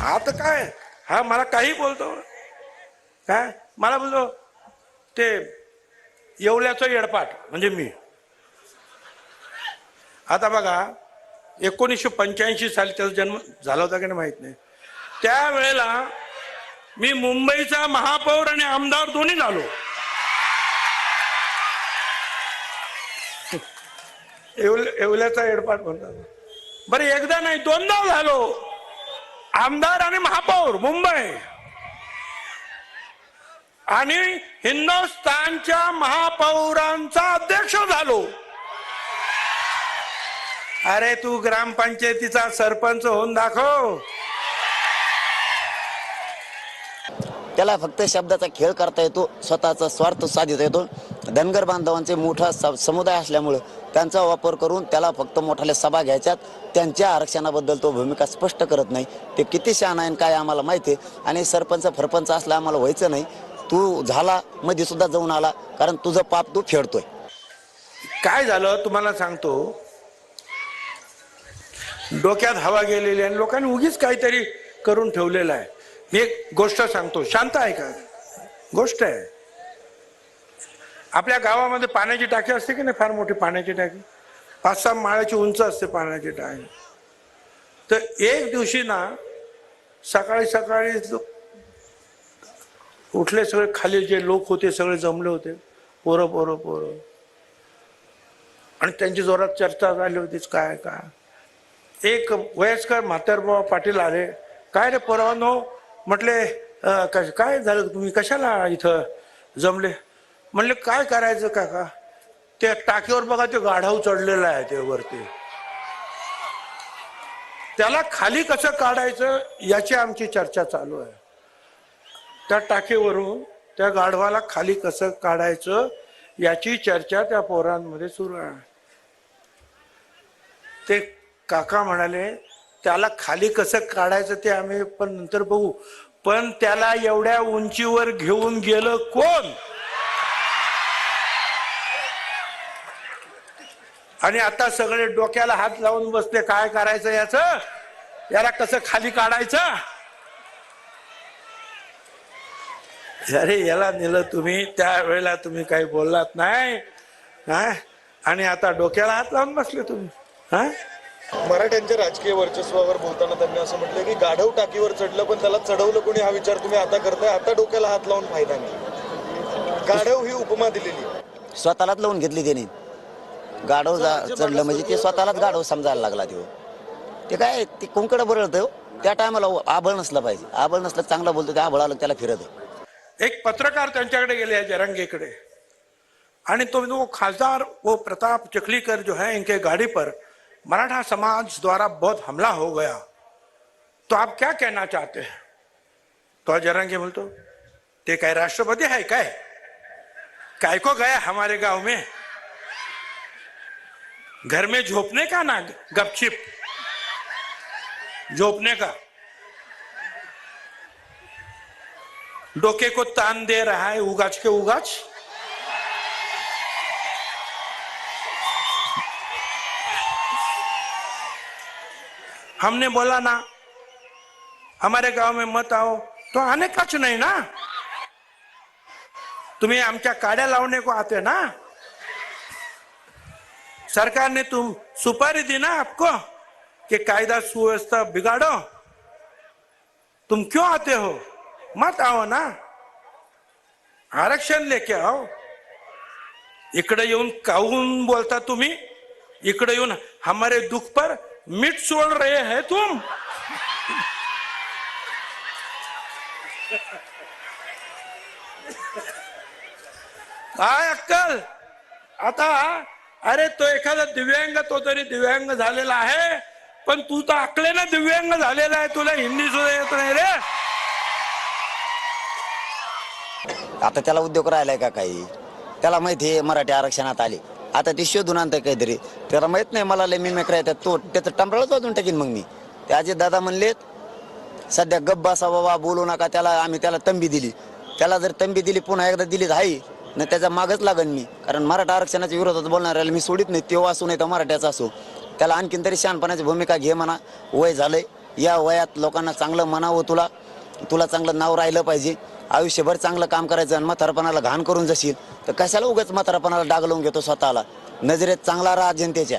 आता काय? हा मला काही बोलतो. काय? मला बोलतो ते येवल्याचं येडपाट म्हणजे मी. आता बघा एकोणीसशे पंच्याऐंशी साली त्याचा जन्म झाला होता की नाही माहीत नाही. त्यावेळेला मी मुंबईचा महापौर आणि आमदार दोन्ही झालो. येवल- येवल्याचा एडपाट म्हणतात. बरं एकदा नाही दोनदा झालो. आमदार आणि महापौर मुंबई. आणि हिंदुस्थानच्या महापौरांचा अध्यक्ष झालो. अरे तू ग्रामपंचायतीचा सरपंच होऊन दाखव. त्याला फक्त शब्दाचा खेळ करता येतो स्वतःचा स्वार्थ साधिता येतो. धनगर बांधवांचे मोठा स- समुदाय असल्यामुळं त्यांचा वापर करून त्याला फक्त मोठाल्या सभा घ्यायच्यात. त्यांच्या आरक्षणाबद्दल तो भूमिका स्पष्ट करत नाही. ते किती शहाण आहे आणि काय आम्हाला माहिती आहे. आणि सरपंच फरपंच असला आम्हाला व्हायचं नाही. तू झाला मध्ये सुद्धा जाऊन आला कारण तुझं पाप तू फेडतोय. काय झालं तुम्हाला सांगतो. डोक्यात हवा गेलेली आणि लोकांनी उगीच काहीतरी करून ठेवलेलं आहे. मी एक गोष्ट सांगतो. शांत आहे का? गोष्ट आहे. आपल्या गावामध्ये पाण्याची टाकी असते की नाही? फार मोठी पाण्याची टाकी. पाच सहा माळ्याची उंच असते पाण्याची टाकी. तर एक दिवशी ना सकाळी सकाळी उठले सगळे खाली जे लोक होते सगळे जमले होते. पोरं पोरं पोरं. आणि त्यांची जोरात चर्चा झाली होतीच काय काय. एक वयस्कर म्हातारबाबा पाटील आले. काय रे परवानो म्हटले कश- काय झालं तुम्ही? कशाला इथं जमले? म्हणले काय करायचं काका? त्या टाकीवर बघा ते गाढव चढलेलं आहे ते वरती. त्याला खाली कसं काढायचं याची आमची चर्चा चालू आहे. त्या टाकीवरून त्या गाढवाला खाली कसं काढायचं याची चर्चा त्या पोरांमध्ये सुरू आहे. ते काका म्हणाले त्याला खाली कसं काढायचं ते आम्ही पण नंतर बघू. पण त्याला एवढ्या उंचीवर घेऊन गेलं कोण? आणि आता सगळे डोक्याला हात लावून बसले काय करायचं याच? याला कसं खाली काढायचं? अरे याला नेलं तुम्ही त्यावेळेला तुम्ही काही बोललात नाही आणि आता डोक्याला हात लावून बसले तुम्ही हा? मराठ्यांच्या राजकीय वर्चस्वावर बोलताना त्यांनी असं म्हटलं की गाढव टाकीवर चढलं पण त्याला चढवलं कोणी? हा विचार तुम्ही आता करताय. आता डोक्याला हात लावून फायदा नाही. गाढव ही उपमा दिलेली. आहे. स्वतःलाच लावून घेतली त्याने. गाढव जा चढलं म्हणजे ते स्वतःलाच गाढव समजायला लागला तो. ते काय ते कुंकड बरळतं त्या टायमाला आबळ नसलं पाहिजे. आबळ नसलं चांगला बोलतो ते आबळ आलं त्याला फिरत. एक पत्रकार त्यांच्याकडे गेले हैं जरंगे आणि तो वो खासदार वो प्रताप चकलीकर जो है इनके गाड़ी पर मराठा समाज द्वारा बहुत हमला हो गया। तो आप क्या कहना चाहते हैं? तो जरंगे बोलतो ते काय राष्ट्रपति है काय काय को गया हमारे गाँव में? घर में झोपने का ना, गपचिप। झोपने का। डोके को तान दे रहा है, उगाच के उगाच। हमने बोला ना हमारे गाँव में मत आओ तो आने काच नहीं ना? तुम्ही आमच्या काड्या लावणे को आते ना? सरकार ने तुम सुपारी दी ना आपको कि कायदा सुव्यवस्था बिगाड़ो। तुम क्यों आते हो? मत आओ ना। आरक्षण लेके आओ। इकडे येऊन काऊन बोलता तुम्ही? इकडे येऊन हमारे दुख पर मीठ सोड रहे हैं तुम। काय अक्कल आता अरे तो एखादा दिव्यांग तो तरी दिव्यांग झालेला आहे पण तू तर अकलेनं दिव्यांग झालेला आहे तुला हिंदी सुद्धा येत नाही रे. आता त्याला उद्योग राहिलाय का काही? त्याला माहिती आहे मराठी आरक्षणात आले. आता ते शोधून आणतं काहीतरी. त्याला माहीत नाही मला लय मिमेक राहतात तो त्याचं टंबराळच वाजून टाकीन मग मी. ते अजित दादा म्हणलेत सध्या गप्प बसा बाबा बोलू नका त्याला आम्ही त्याला तंबी दिली. त्याला जर तंबी दिली पुन्हा एकदा दिली तर आहे न त्याचा मागच लागन मी. कारण मराठा आरक्षणाच्या विरोधात बोलणाऱ्याला मी सोडित नाही तो असू नाही तर मराठ्याचा असो. त्याला आणखीन तरी शहाणपणाची भूमिका घे म्हणा. वय झालंय. या वयात लोकांना चांगलं म्हणावं तुला. तुला चांगलं नाव राहिलं पाहिजे आयुष्यभर चांगलं काम करायचं आणि म्हातारपणाला घाण करून जाशील तर कशाला उगाच म्हातारपणाला डाग लावून घेतो स्वतःला? नजरेत चांगला राहा जनतेच्या